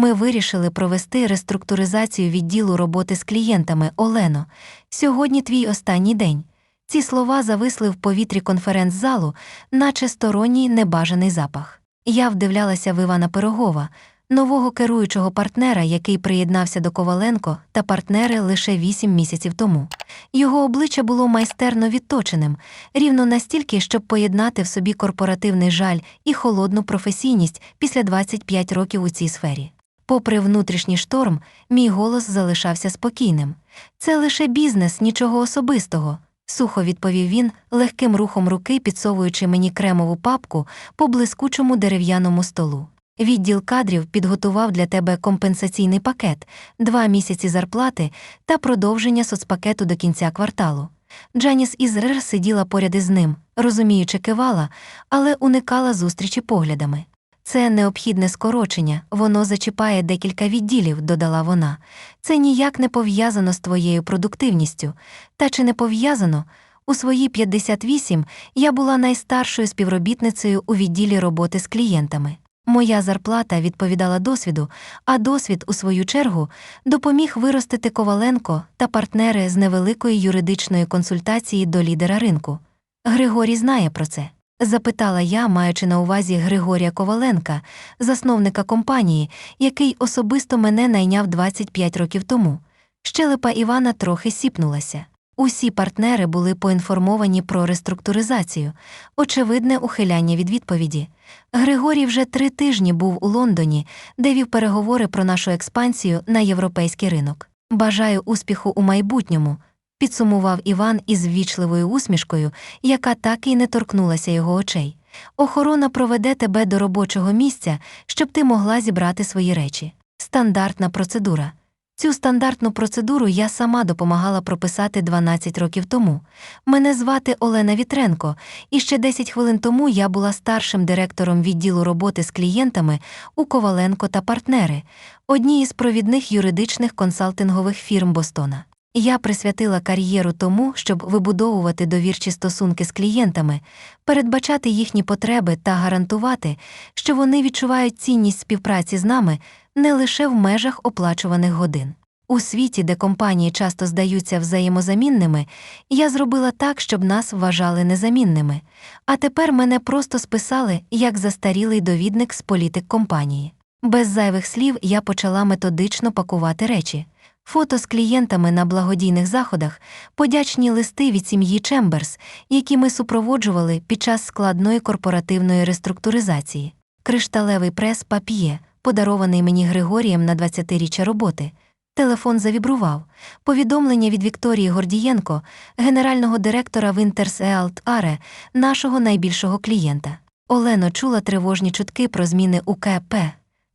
Ми вирішили провести реструктуризацію відділу роботи з клієнтами Олено. Сьогодні твій останній день. Ці слова зависли в повітрі конференц-залу, наче сторонній небажаний запах. Я вдивлялася в Івана Пирогова, нового керуючого партнера, який приєднався до Коваленко та партнери лише вісім місяців тому. Його обличчя було майстерно відточеним, рівно настільки, щоб поєднати в собі корпоративний жаль і холодну професійність після 25 років у цій сфері. Попри внутрішній шторм, мій голос залишався спокійним. Це лише бізнес, нічого особистого. Сухо відповів він, легким рухом руки підсовуючи мені кремову папку по блискучому дерев'яному столу. Відділ кадрів підготував для тебе компенсаційний пакет, два місяці зарплати та продовження соцпакету до кінця кварталу. Джаніс Ізрер сиділа поряд із ним, розуміючи, кивала, але уникала зустрічі поглядами. Це необхідне скорочення, воно зачіпає декілька відділів, додала вона. Це ніяк не пов'язано з твоєю продуктивністю. Та чи не пов'язано? У свої 58 я була найстаршою співробітницею у відділі роботи з клієнтами. Моя зарплата відповідала досвіду, а досвід, у свою чергу, допоміг виростити Коваленко та партнери з невеликої юридичної консультації до лідера ринку. Григорій знає про це. Запитала я, маючи на увазі Григорія Коваленка, засновника компанії, який особисто мене найняв 25 років тому. Щелепа Івана трохи сіпнулася. Усі партнери були поінформовані про реструктуризацію, очевидне ухиляння від відповіді. Григорій вже три тижні був у Лондоні, де вів переговори про нашу експансію на європейський ринок. Бажаю успіху у майбутньому, підсумував Іван із ввічливою усмішкою, яка так і не торкнулася його очей. Охорона проведе тебе до робочого місця, щоб ти могла зібрати свої речі. Стандартна процедура. Цю стандартну процедуру я сама допомагала прописати 12 років тому. Мене звати Олена Вітренко, і ще 10 хвилин тому я була старшим директором відділу роботи з клієнтами у Коваленко та партнери, одній із провідних юридичних консалтингових фірм Бостона. Я присвятила кар'єру тому, щоб вибудовувати довірчі стосунки з клієнтами, передбачати їхні потреби та гарантувати, що вони відчувають цінність співпраці з нами не лише в межах оплачуваних годин. У світі, де компанії часто здаються взаємозамінними, я зробила так, щоб нас вважали незамінними, а тепер мене просто списали як застарілий довідник з політик компанії. Без зайвих слів я почала методично пакувати речі. Фото з клієнтами на благодійних заходах, подячні листи від сім'ї Чемберс, які ми супроводжували під час складної корпоративної реструктуризації, кришталевий прес пап'є, подарований мені Григорієм на 20-річчя роботи. Телефон завібрував. Повідомлення від Вікторії Гордієнко, генерального директора Вінтерс Еалт Аре, нашого найбільшого клієнта. Олено чула тривожні чутки про зміни у КП.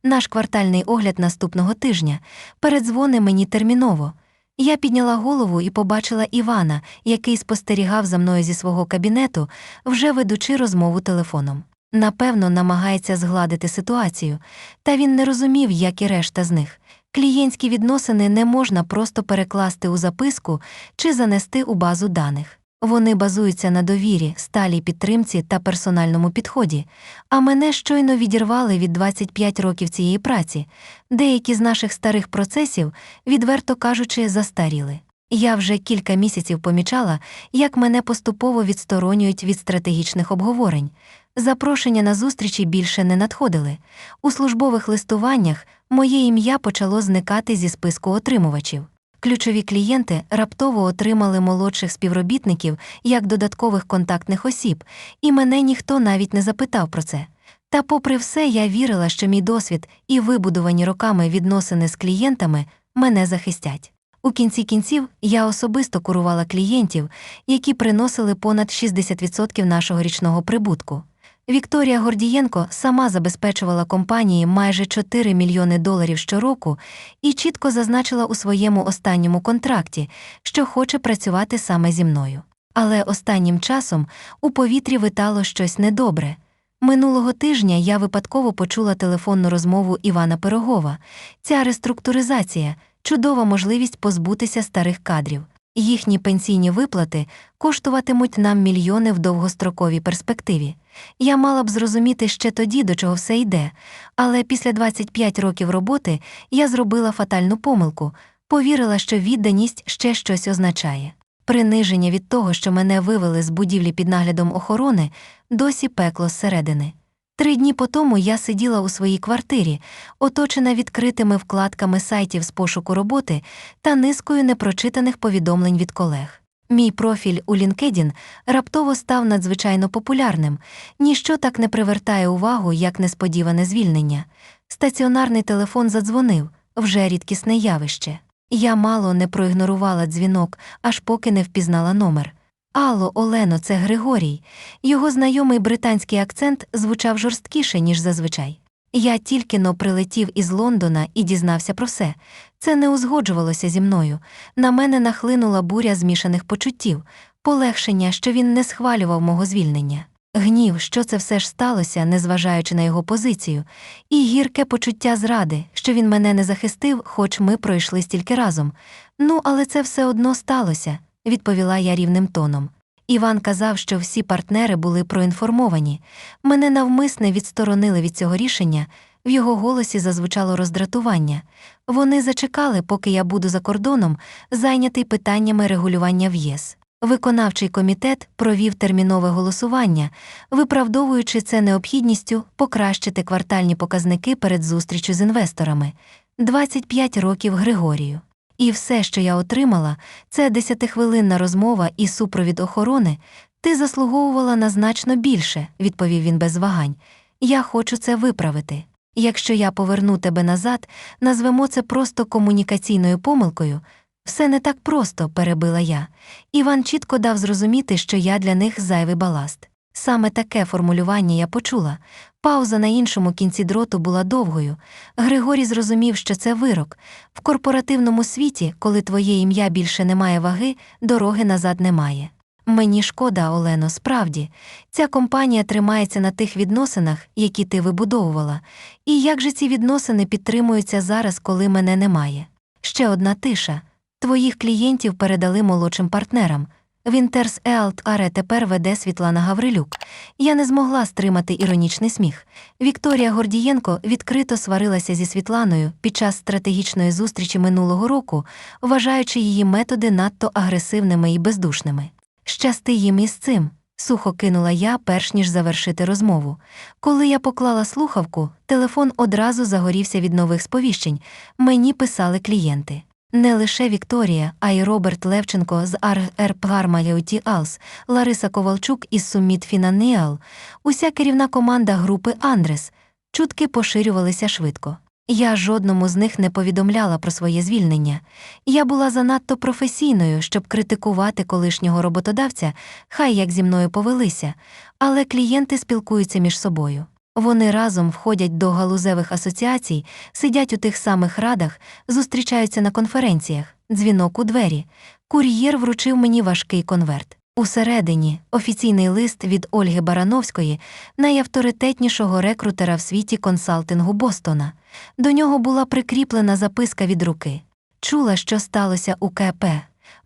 Наш квартальний огляд наступного тижня. Передзвони мені терміново. Я підняла голову і побачила Івана, який спостерігав за мною зі свого кабінету, вже ведучи розмову телефоном. Напевно, намагається згладити ситуацію, та він не розумів, як і решта з них. Клієнтські відносини не можна просто перекласти у записку чи занести у базу даних. Вони базуються на довірі, сталій підтримці та персональному підході, а мене щойно відірвали від 25 років цієї праці. Деякі з наших старих процесів, відверто кажучи, застаріли. Я вже кілька місяців помічала, як мене поступово відсторонюють від стратегічних обговорень. Запрошення на зустрічі більше не надходили. У службових листуваннях моє ім'я почало зникати зі списку отримувачів. Ключові клієнти раптово отримали молодших співробітників як додаткових контактних осіб, і мене ніхто навіть не запитав про це. Та, попри все, я вірила, що мій досвід і вибудовані роками відносини з клієнтами мене захистять. У кінці кінців я особисто курувала клієнтів, які приносили понад 60% нашого річного прибутку. Вікторія Гордієнко сама забезпечувала компанії майже 4 мільйони доларів щороку і чітко зазначила у своєму останньому контракті, що хоче працювати саме зі мною. Але останнім часом у повітрі витало щось недобре. Минулого тижня я випадково почула телефонну розмову Івана Пирогова. Ця реструктуризація чудова можливість позбутися старих кадрів. Їхні пенсійні виплати коштуватимуть нам мільйони в довгостроковій перспективі. Я мала б зрозуміти ще тоді, до чого все йде, але після 25 років роботи я зробила фатальну помилку, повірила, що відданість ще щось означає. Приниження від того, що мене вивели з будівлі під наглядом охорони, досі пекло зсередини. Три дні по тому я сиділа у своїй квартирі, оточена відкритими вкладками сайтів з пошуку роботи та низкою непрочитаних повідомлень від колег. Мій профіль у LinkedIn раптово став надзвичайно популярним, ніщо так не привертає увагу, як несподіване звільнення. Стаціонарний телефон задзвонив вже рідкісне явище. Я мало не проігнорувала дзвінок, аж поки не впізнала номер. Алло, Олено, це Григорій. Його знайомий британський акцент звучав жорсткіше, ніж зазвичай. Я тільки но прилетів із Лондона і дізнався про все. Це не узгоджувалося зі мною. На мене нахлинула буря змішаних почуттів, полегшення, що він не схвалював мого звільнення. Гнів, що це все ж сталося, незважаючи на його позицію, і гірке почуття зради, що він мене не захистив, хоч ми пройшли стільки разом. Ну, але це все одно сталося, відповіла я рівним тоном. Іван казав, що всі партнери були проінформовані. Мене навмисне відсторонили від цього рішення, в його голосі зазвучало роздратування. Вони зачекали, поки я буду за кордоном, зайнятий питаннями регулювання в. Виконавчий комітет провів термінове голосування, виправдовуючи це необхідністю покращити квартальні показники перед зустрічю з інвесторами 25 років Григорію. І все, що я отримала, це десятихвилинна розмова і супровід охорони. Ти заслуговувала на значно більше, відповів він без вагань. Я хочу це виправити. Якщо я поверну тебе назад, назвемо це просто комунікаційною помилкою. Все не так просто, перебила я. Іван чітко дав зрозуміти, що я для них зайвий баласт. Саме таке формулювання я почула. Пауза на іншому кінці дроту була довгою. Григорій зрозумів, що це вирок. В корпоративному світі, коли твоє ім'я більше не має ваги, дороги назад немає. Мені шкода, Олено, справді. Ця компанія тримається на тих відносинах, які ти вибудовувала. І як же ці відносини підтримуються зараз, коли мене немає? Ще одна тиша. Твоїх клієнтів передали молодшим партнерам. Вінтерс Еалт Аре тепер веде Світлана Гаврилюк. Я не змогла стримати іронічний сміх. Вікторія Гордієнко відкрито сварилася зі Світланою під час стратегічної зустрічі минулого року, вважаючи її методи надто агресивними і бездушними. Щасти їм із цим, сухо кинула я, перш ніж завершити розмову. Коли я поклала слухавку, телефон одразу загорівся від нових сповіщень. Мені писали клієнти. Не лише Вікторія, а й Роберт Левченко з Арпгармаліоті Алс, Лариса Ковалчук із Суміт Фінаніал, уся керівна команда групи Андрес. Чутки поширювалися швидко. Я жодному з них не повідомляла про своє звільнення. Я була занадто професійною, щоб критикувати колишнього роботодавця, хай як зі мною повелися, але клієнти спілкуються між собою. Вони разом входять до галузевих асоціацій, сидять у тих самих радах, зустрічаються на конференціях, дзвінок у двері. Кур'єр вручив мені важкий конверт. Усередині офіційний лист від Ольги Барановської, найавторитетнішого рекрутера в світі консалтингу Бостона. До нього була прикріплена записка від руки. Чула, що сталося у КП.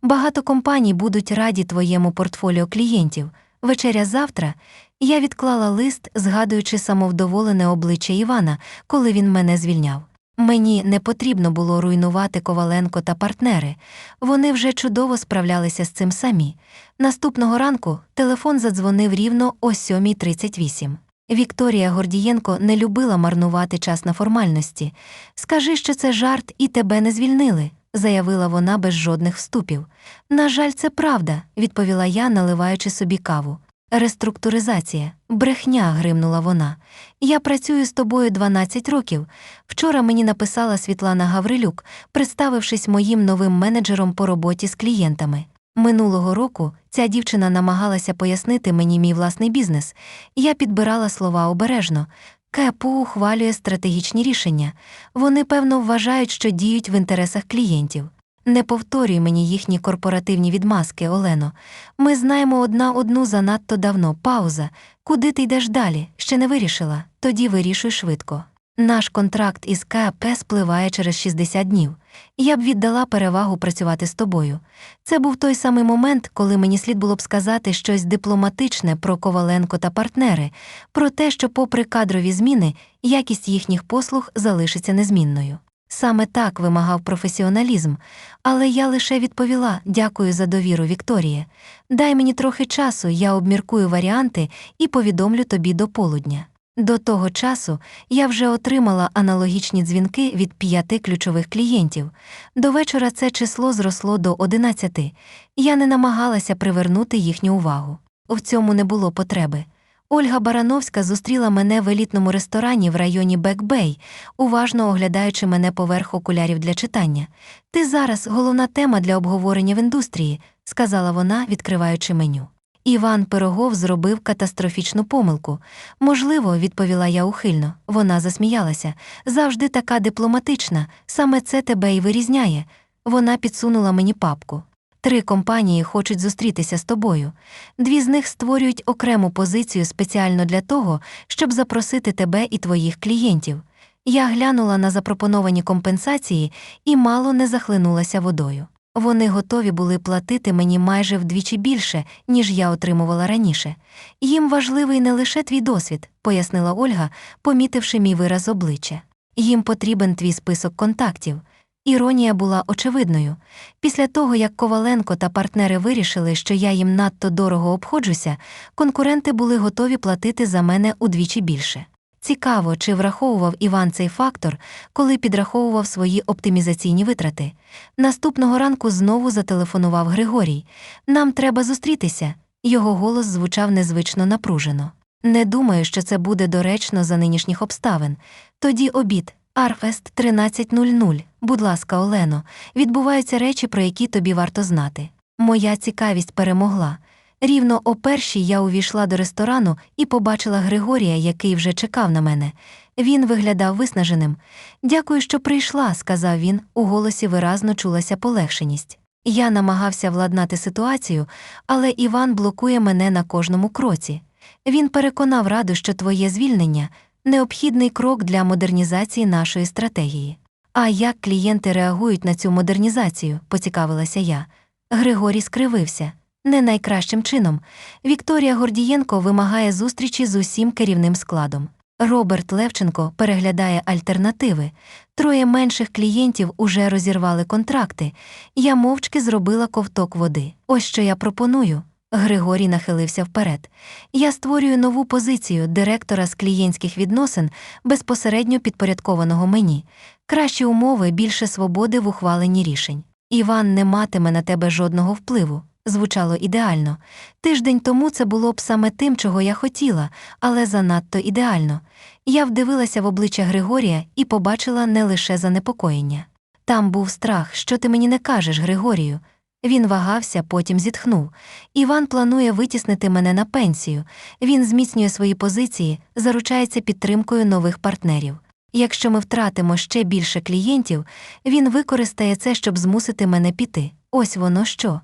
Багато компаній будуть раді твоєму портфоліо клієнтів. Вечеря завтра я відклала лист, згадуючи самовдоволене обличчя Івана, коли він мене звільняв. Мені не потрібно було руйнувати Коваленко та партнери. Вони вже чудово справлялися з цим самі. Наступного ранку телефон задзвонив рівно о 7.38. Вікторія Гордієнко не любила марнувати час на формальності. Скажи, що це жарт, і тебе не звільнили, заявила вона без жодних вступів. На жаль, це правда, відповіла я, наливаючи собі каву. Реструктуризація, брехня, гримнула вона. Я працюю з тобою 12 років. Вчора мені написала Світлана Гаврилюк, представившись моїм новим менеджером по роботі з клієнтами. Минулого року ця дівчина намагалася пояснити мені мій власний бізнес. Я підбирала слова обережно. КПУ ухвалює стратегічні рішення. Вони, певно, вважають, що діють в інтересах клієнтів. Не повторюй мені їхні корпоративні відмазки, Олено. Ми знаємо одна одну занадто давно. Пауза. Куди ти йдеш далі? Ще не вирішила. Тоді вирішуй швидко. Наш контракт із КП спливає через 60 днів. Я б віддала перевагу працювати з тобою. Це був той самий момент, коли мені слід було б сказати щось дипломатичне про Коваленко та партнери, про те, що, попри кадрові зміни, якість їхніх послуг залишиться незмінною. Саме так вимагав професіоналізм, але я лише відповіла дякую за довіру, Вікторія. Дай мені трохи часу, я обміркую варіанти і повідомлю тобі до полудня. До того часу я вже отримала аналогічні дзвінки від п'яти ключових клієнтів. До вечора це число зросло до одинадцяти. Я не намагалася привернути їхню увагу. В цьому не було потреби. Ольга Барановська зустріла мене в елітному ресторані в районі Бекбей, уважно оглядаючи мене поверх окулярів для читання. Ти зараз головна тема для обговорення в індустрії, сказала вона, відкриваючи меню. Іван Пирогов зробив катастрофічну помилку. Можливо, відповіла я ухильно. Вона засміялася. Завжди така дипломатична, саме це тебе і вирізняє. Вона підсунула мені папку. Три компанії хочуть зустрітися з тобою. Дві з них створюють окрему позицію спеціально для того, щоб запросити тебе і твоїх клієнтів. Я глянула на запропоновані компенсації і мало не захлинулася водою. Вони готові були платити мені майже вдвічі більше, ніж я отримувала раніше. Їм важливий не лише твій досвід, пояснила Ольга, помітивши мій вираз обличчя. Їм потрібен твій список контактів. Іронія була очевидною. Після того, як Коваленко та партнери вирішили, що я їм надто дорого обходжуся, конкуренти були готові платити за мене удвічі більше. Цікаво, чи враховував Іван цей фактор, коли підраховував свої оптимізаційні витрати. Наступного ранку знову зателефонував Григорій. Нам треба зустрітися. Його голос звучав незвично напружено. Не думаю, що це буде доречно за нинішніх обставин. Тоді обід. Арфест 13.00. Будь ласка, Олено, відбуваються речі, про які тобі варто знати. Моя цікавість перемогла. Рівно о першій я увійшла до ресторану і побачила Григорія, який вже чекав на мене. Він виглядав виснаженим. Дякую, що прийшла, сказав він, у голосі виразно чулася полегшеність. Я намагався владнати ситуацію, але Іван блокує мене на кожному кроці. Він переконав раду, що твоє звільнення необхідний крок для модернізації нашої стратегії. А як клієнти реагують на цю модернізацію, поцікавилася я. Григорій скривився. Не найкращим чином. Вікторія Гордієнко вимагає зустрічі з усім керівним складом. Роберт Левченко переглядає альтернативи. Троє менших клієнтів уже розірвали контракти. Я мовчки зробила ковток води. Ось що я пропоную. Григорій нахилився вперед. Я створюю нову позицію директора з клієнтських відносин, безпосередньо підпорядкованого мені. Кращі умови, більше свободи в ухваленні рішень. Іван не матиме на тебе жодного впливу. Звучало ідеально. Тиждень тому це було б саме тим, чого я хотіла, але занадто ідеально. Я вдивилася в обличчя Григорія і побачила не лише занепокоєння. Там був страх, що ти мені не кажеш, Григорію. Він вагався, потім зітхнув. Іван планує витіснити мене на пенсію. Він зміцнює свої позиції, заручається підтримкою нових партнерів. Якщо ми втратимо ще більше клієнтів, він використає це, щоб змусити мене піти. Ось воно що.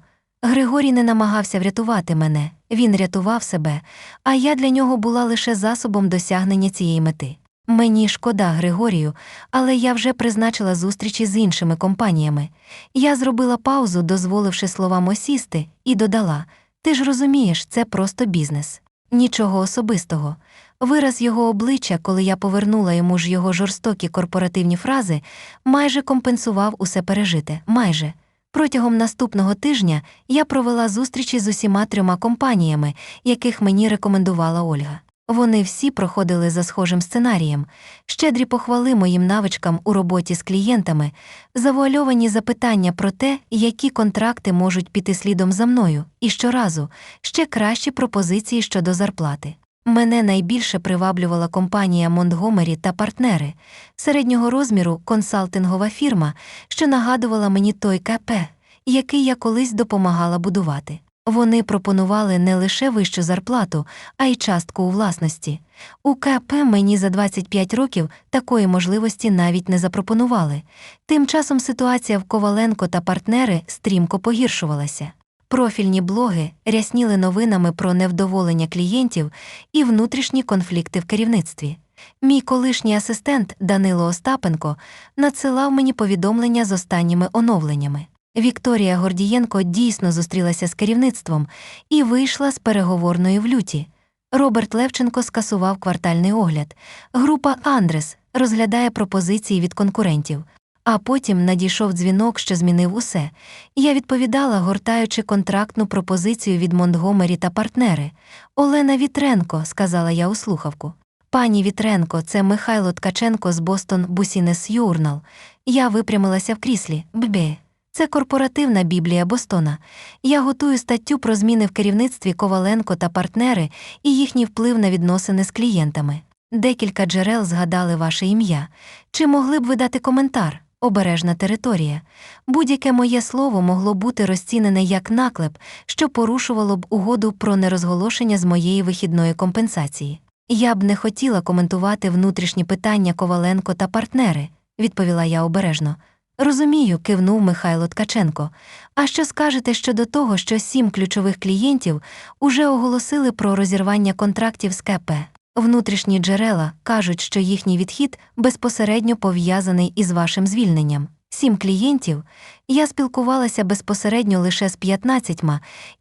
Григорій не намагався врятувати мене, він рятував себе, а я для нього була лише засобом досягнення цієї мети. Мені шкода, Григорію, але я вже призначила зустрічі з іншими компаніями. Я зробила паузу, дозволивши словам осісти, і додала: Ти ж розумієш, це просто бізнес. Нічого особистого. Вираз його обличчя, коли я повернула йому ж його жорстокі корпоративні фрази, майже компенсував усе пережите. Майже. Протягом наступного тижня я провела зустрічі з усіма трьома компаніями, яких мені рекомендувала Ольга. Вони всі проходили за схожим сценарієм, щедрі похвали моїм навичкам у роботі з клієнтами, завуальовані запитання про те, які контракти можуть піти слідом за мною, і щоразу ще кращі пропозиції щодо зарплати. Мене найбільше приваблювала компанія Монтгомері та партнери, середнього розміру консалтингова фірма, що нагадувала мені той КП, який я колись допомагала будувати. Вони пропонували не лише вищу зарплату, а й частку у власності. У КП мені за 25 років такої можливості навіть не запропонували. Тим часом ситуація в Коваленко та партнери стрімко погіршувалася. Профільні блоги рясніли новинами про невдоволення клієнтів і внутрішні конфлікти в керівництві. Мій колишній асистент Данило Остапенко надсилав мені повідомлення з останніми оновленнями. Вікторія Гордієнко дійсно зустрілася з керівництвом і вийшла з переговорної в люті. Роберт Левченко скасував квартальний огляд. Група Андрес розглядає пропозиції від конкурентів. А потім надійшов дзвінок, що змінив усе. Я відповідала, гортаючи контрактну пропозицію від Монтгомері та партнери. Олена Вітренко, сказала я у слухавку. Пані Вітренко, це Михайло Ткаченко з Бостон Бусінес Юрнал. Я випрямилася в кріслі. Ббе. Це корпоративна біблія Бостона. Я готую статтю про зміни в керівництві Коваленко та партнери і їхній вплив на відносини з клієнтами. Декілька джерел згадали ваше ім'я. Чи могли б ви дати коментар? Обережна територія. Будь-яке моє слово могло бути розцінене як наклеп, що порушувало б угоду про нерозголошення з моєї вихідної компенсації. Я б не хотіла коментувати внутрішні питання Коваленко та партнери, відповіла я обережно. Розумію, кивнув Михайло Ткаченко. А що скажете щодо того, що сім ключових клієнтів уже оголосили про розірвання контрактів з КП? Внутрішні джерела кажуть, що їхній відхід безпосередньо пов'язаний із вашим звільненням. Сім клієнтів. Я спілкувалася безпосередньо лише з 15,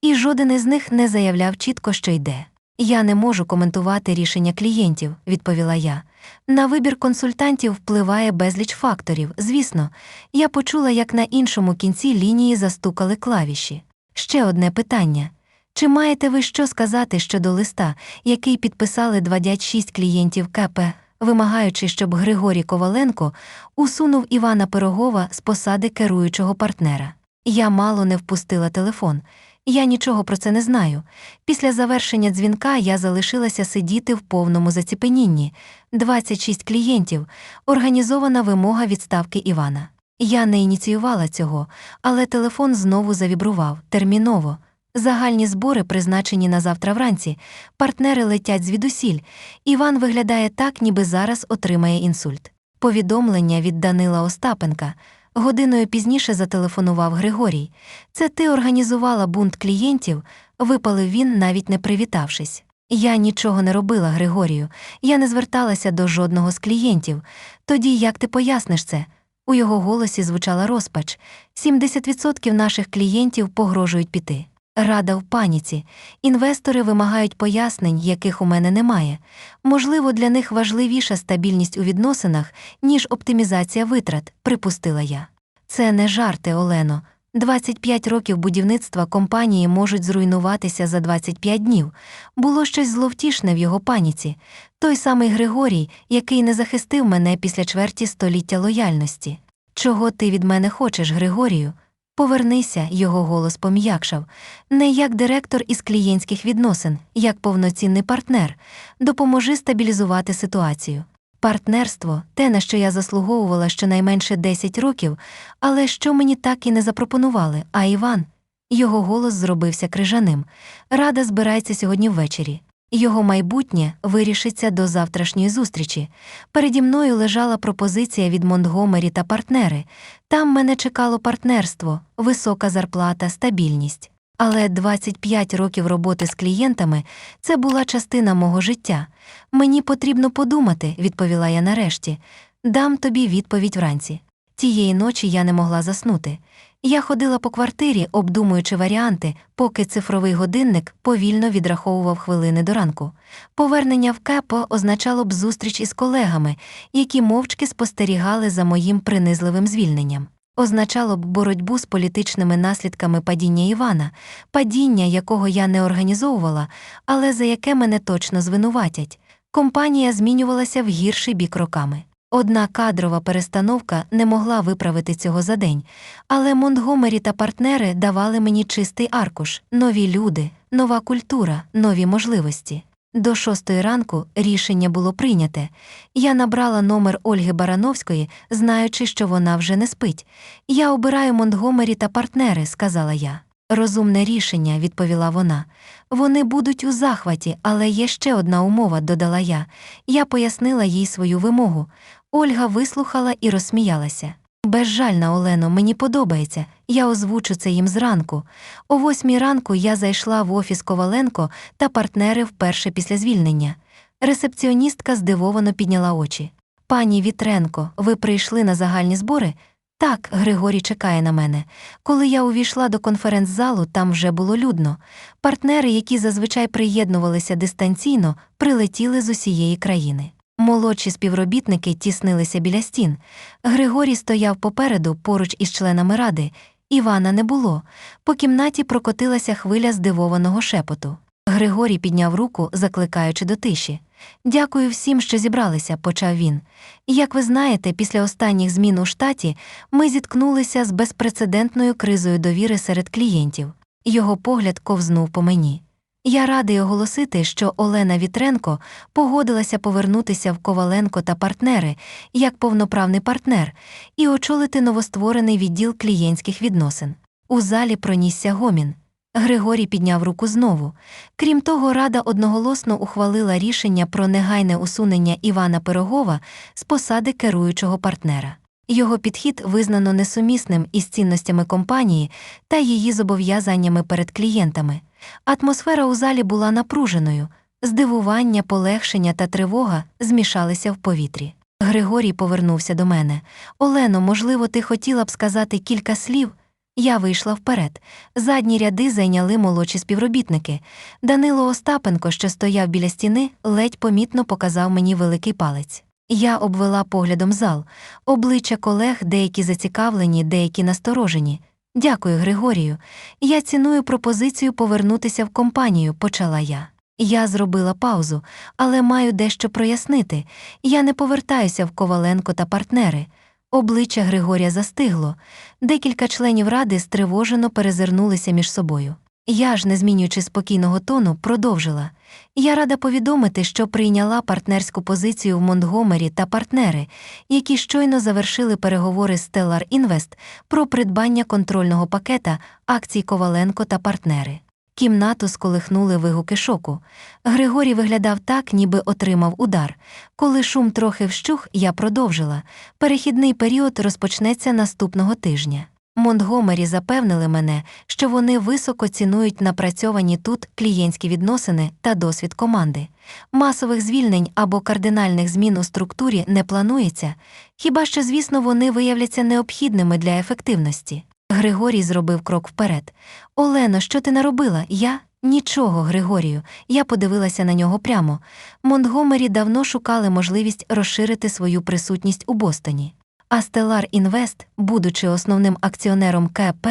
і жоден із них не заявляв чітко, що йде. Я не можу коментувати рішення клієнтів, відповіла я. На вибір консультантів впливає безліч факторів. Звісно, я почула, як на іншому кінці лінії застукали клавіші. Ще одне питання. Чи маєте ви що сказати щодо листа, який підписали 26 клієнтів КП, вимагаючи, щоб Григорій Коваленко усунув Івана Пирогова з посади керуючого партнера? Я мало не впустила телефон. Я нічого про це не знаю. Після завершення дзвінка я залишилася сидіти в повному заціпенінні. 26 клієнтів, організована вимога відставки Івана. Я не ініціювала цього, але телефон знову завібрував терміново. Загальні збори призначені на завтра вранці. Партнери летять звідусіль. Іван виглядає так, ніби зараз отримає інсульт. Повідомлення від Данила Остапенка. Годиною пізніше зателефонував Григорій. Це ти організувала бунт клієнтів, випалив він, навіть не привітавшись. Я нічого не робила, Григорію, я не зверталася до жодного з клієнтів. Тоді як ти поясниш це? У його голосі звучала розпач 70% наших клієнтів погрожують піти. Рада в паніці. Інвестори вимагають пояснень, яких у мене немає. Можливо, для них важливіша стабільність у відносинах, ніж оптимізація витрат, припустила я. Це не жарти, Олено. 25 років будівництва компанії можуть зруйнуватися за 25 днів. Було щось зловтішне в його паніці. Той самий Григорій, який не захистив мене після чверті століття лояльності. Чого ти від мене хочеш, Григорію? Повернися, його голос пом'якшав. Не як директор із клієнтських відносин, як повноцінний партнер. Допоможи стабілізувати ситуацію. Партнерство те, на що я заслуговувала щонайменше 10 років, але що мені так і не запропонували, а Іван. Його голос зробився крижаним. Рада збирається сьогодні ввечері. Його майбутнє вирішиться до завтрашньої зустрічі. Переді мною лежала пропозиція від Монтгомері та партнери. Там мене чекало партнерство, висока зарплата, стабільність. Але 25 років роботи з клієнтами це була частина мого життя. Мені потрібно подумати, відповіла я нарешті. Дам тобі відповідь вранці. Тієї ночі я не могла заснути. Я ходила по квартирі, обдумуючи варіанти, поки цифровий годинник повільно відраховував хвилини до ранку. Повернення в кепо означало б зустріч із колегами, які мовчки спостерігали за моїм принизливим звільненням. Означало б боротьбу з політичними наслідками падіння Івана, падіння, якого я не організовувала, але за яке мене точно звинуватять. Компанія змінювалася в гірший бік роками. Одна кадрова перестановка не могла виправити цього за день, але Монтгомері та партнери давали мені чистий аркуш, нові люди, нова культура, нові можливості. До шостої ранку рішення було прийняте. Я набрала номер Ольги Барановської, знаючи, що вона вже не спить. Я обираю Монтгомері та партнери, сказала я. Розумне рішення, відповіла вона. Вони будуть у захваті, але є ще одна умова, додала я. Я пояснила їй свою вимогу. Ольга вислухала і розсміялася. Безжальна, Олено, мені подобається. Я озвучу це їм зранку. О восьмій ранку я зайшла в офіс Коваленко та партнери вперше після звільнення. Ресепціоністка здивовано підняла очі. Пані Вітренко, ви прийшли на загальні збори? Так, Григорій чекає на мене. Коли я увійшла до конференц-залу, там вже було людно. Партнери, які зазвичай приєднувалися дистанційно, прилетіли з усієї країни. Молодші співробітники тіснилися біля стін. Григорій стояв попереду, поруч із членами ради. Івана не було. По кімнаті прокотилася хвиля здивованого шепоту. Григорій підняв руку, закликаючи до тиші. Дякую всім, що зібралися, почав він. Як ви знаєте, після останніх змін у штаті ми зіткнулися з безпрецедентною кризою довіри серед клієнтів. Його погляд ковзнув по мені. Я радий оголосити, що Олена Вітренко погодилася повернутися в Коваленко та партнери як повноправний партнер і очолити новостворений відділ клієнтських відносин. У залі пронісся гомін. Григорій підняв руку знову. Крім того, Рада одноголосно ухвалила рішення про негайне усунення Івана Пирогова з посади керуючого партнера. Його підхід визнано несумісним із цінностями компанії та її зобов'язаннями перед клієнтами. Атмосфера у залі була напруженою, здивування, полегшення та тривога змішалися в повітрі. Григорій повернувся до мене. Олено, можливо, ти хотіла б сказати кілька слів? Я вийшла вперед. Задні ряди зайняли молодші співробітники. Данило Остапенко, що стояв біля стіни, ледь помітно показав мені великий палець. Я обвела поглядом зал, обличчя колег, деякі зацікавлені, деякі насторожені. Дякую, Григорію. Я ціную пропозицію повернутися в компанію, почала я. Я зробила паузу, але маю дещо прояснити. Я не повертаюся в Коваленко та партнери. Обличчя Григорія застигло. Декілька членів ради стривожено перезирнулися між собою. Я ж, не змінюючи спокійного тону, продовжила. Я рада повідомити, що прийняла партнерську позицію в Монтгомері та партнери, які щойно завершили переговори з Stellar Invest про придбання контрольного пакета акцій Коваленко та партнери. Кімнату сколихнули вигуки шоку. Григорій виглядав так, ніби отримав удар. Коли шум трохи вщух, я продовжила. Перехідний період розпочнеться наступного тижня. Монтгомері запевнили мене, що вони високо цінують напрацьовані тут клієнтські відносини та досвід команди. Масових звільнень або кардинальних змін у структурі не планується, хіба що, звісно, вони виявляться необхідними для ефективності. Григорій зробив крок вперед. Олено, що ти наробила? Я? Нічого, Григорію. Я подивилася на нього прямо. Монтгомері давно шукали можливість розширити свою присутність у Бостоні. А Stellar Invest, будучи основним акціонером КП,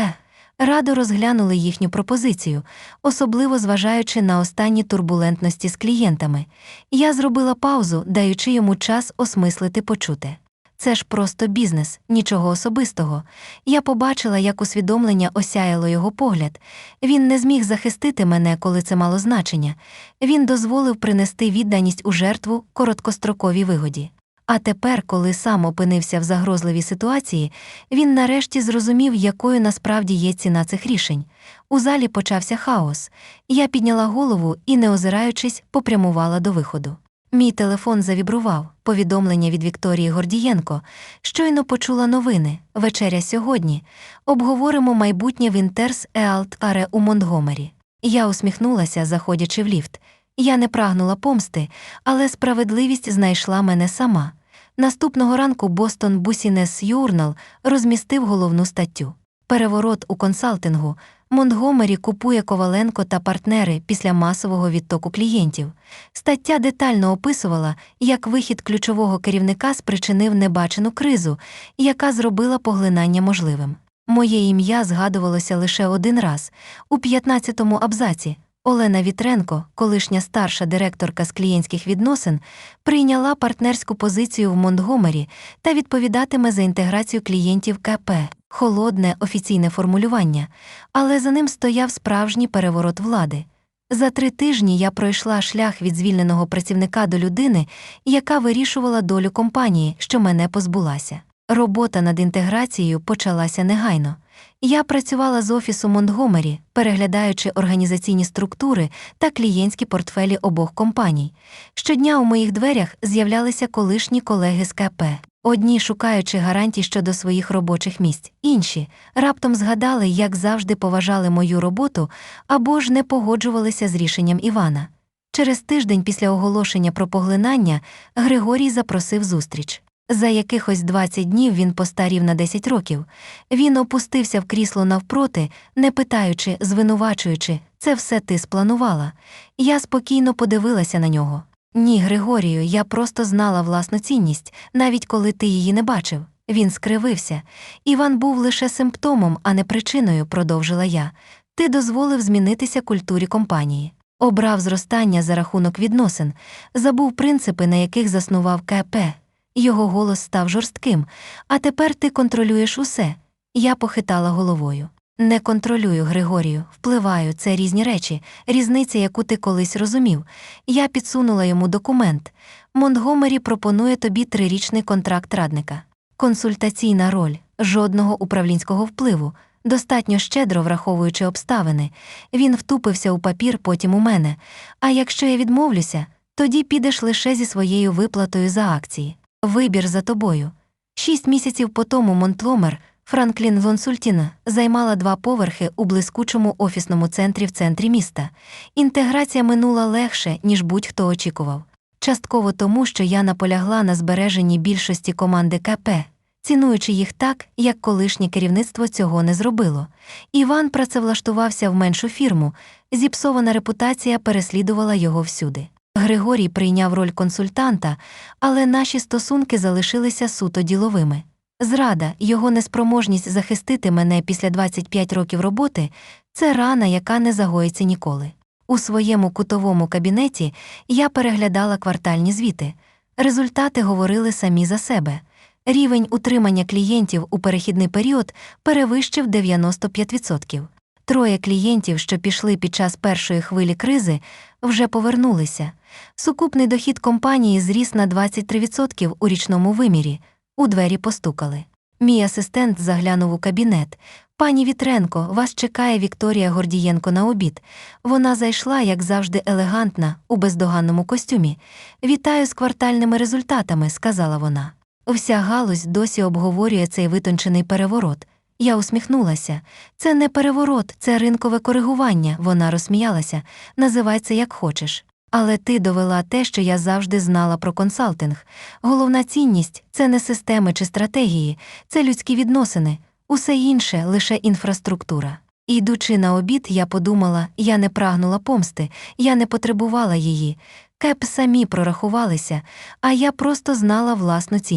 радо розглянули їхню пропозицію, особливо зважаючи на останні турбулентності з клієнтами. Я зробила паузу, даючи йому час осмислити почуте. Це ж просто бізнес, нічого особистого. Я побачила, як усвідомлення осяяло його погляд. Він не зміг захистити мене, коли це мало значення. Він дозволив принести відданість у жертву короткостроковій вигоді. А тепер, коли сам опинився в загрозливій ситуації, він нарешті зрозумів, якою насправді є ціна цих рішень. У залі почався хаос. Я підняла голову і, не озираючись, попрямувала до виходу. Мій телефон завібрував повідомлення від Вікторії Гордієнко. Щойно почула новини. Вечеря сьогодні. Обговоримо майбутнє в Інтерс Еалт Аре у Монтгомері. Я усміхнулася, заходячи в ліфт. Я не прагнула помсти, але справедливість знайшла мене сама. Наступного ранку Бостон Бусінес Юрнал розмістив головну статтю. Переворот у консалтингу. Монтгомері купує Коваленко та партнери після масового відтоку клієнтів. Стаття детально описувала, як вихід ключового керівника спричинив небачену кризу, яка зробила поглинання можливим. Моє ім'я згадувалося лише один раз у 15-му абзаці. Олена Вітренко, колишня старша директорка з клієнтських відносин, прийняла партнерську позицію в Монтгомері та відповідатиме за інтеграцію клієнтів КП. Холодне офіційне формулювання, але за ним стояв справжній переворот влади. За три тижні я пройшла шлях від звільненого працівника до людини, яка вирішувала долю компанії, що мене позбулася. Робота над інтеграцією почалася негайно. Я працювала з офісу Монтгомері, переглядаючи організаційні структури та клієнтські портфелі обох компаній. Щодня у моїх дверях з'являлися колишні колеги з КП. Одні шукаючи гарантій щодо своїх робочих місць, інші раптом згадали, як завжди поважали мою роботу або ж не погоджувалися з рішенням Івана. Через тиждень після оголошення про поглинання Григорій запросив зустріч. За якихось 20 днів він постарів на 10 років. Він опустився в крісло навпроти, не питаючи, звинувачуючи, це все ти спланувала. Я спокійно подивилася на нього. Ні, Григорію, я просто знала власну цінність, навіть коли ти її не бачив. Він скривився. Іван був лише симптомом, а не причиною, продовжила я. Ти дозволив змінитися культурі компанії. Обрав зростання за рахунок відносин, забув принципи, на яких заснував КП. Його голос став жорстким. А тепер ти контролюєш усе. Я похитала головою. Не контролюю, Григорію, впливаю, це різні речі, різниця, яку ти колись розумів. Я підсунула йому документ. Монтгомері пропонує тобі трирічний контракт радника. Консультаційна роль, жодного управлінського впливу, достатньо щедро враховуючи обставини. Він втупився у папір, потім у мене. А якщо я відмовлюся, тоді підеш лише зі своєю виплатою за акції. Вибір за тобою. Шість місяців по тому Монтломер, Франклін Вонсультіна, займала два поверхи у блискучому офісному центрі в центрі міста. Інтеграція минула легше, ніж будь-хто очікував. Частково тому, що я наполягла на збереженні більшості команди КП, цінуючи їх так, як колишнє керівництво цього не зробило. Іван працевлаштувався в меншу фірму, зіпсована репутація переслідувала його всюди. Григорій прийняв роль консультанта, але наші стосунки залишилися суто діловими. Зрада, його неспроможність захистити мене після 25 років роботи це рана, яка не загоїться ніколи. У своєму кутовому кабінеті я переглядала квартальні звіти. Результати говорили самі за себе. Рівень утримання клієнтів у перехідний період перевищив 95%. Троє клієнтів, що пішли під час першої хвилі кризи, вже повернулися. Сукупний дохід компанії зріс на 23% у річному вимірі. У двері постукали. Мій асистент заглянув у кабінет. Пані Вітренко, вас чекає Вікторія Гордієнко на обід. Вона зайшла, як завжди, елегантна, у бездоганному костюмі. Вітаю з квартальними результатами, сказала вона. Вся галузь досі обговорює цей витончений переворот. Я усміхнулася. Це не переворот, це ринкове коригування, вона розсміялася. Називай це як хочеш. Але ти довела те, що я завжди знала про консалтинг. Головна цінність це не системи чи стратегії, це людські відносини, усе інше лише інфраструктура. І йдучи на обід, я подумала, я не прагнула помсти, я не потребувала її. Кеп самі прорахувалися, а я просто знала власну цінність.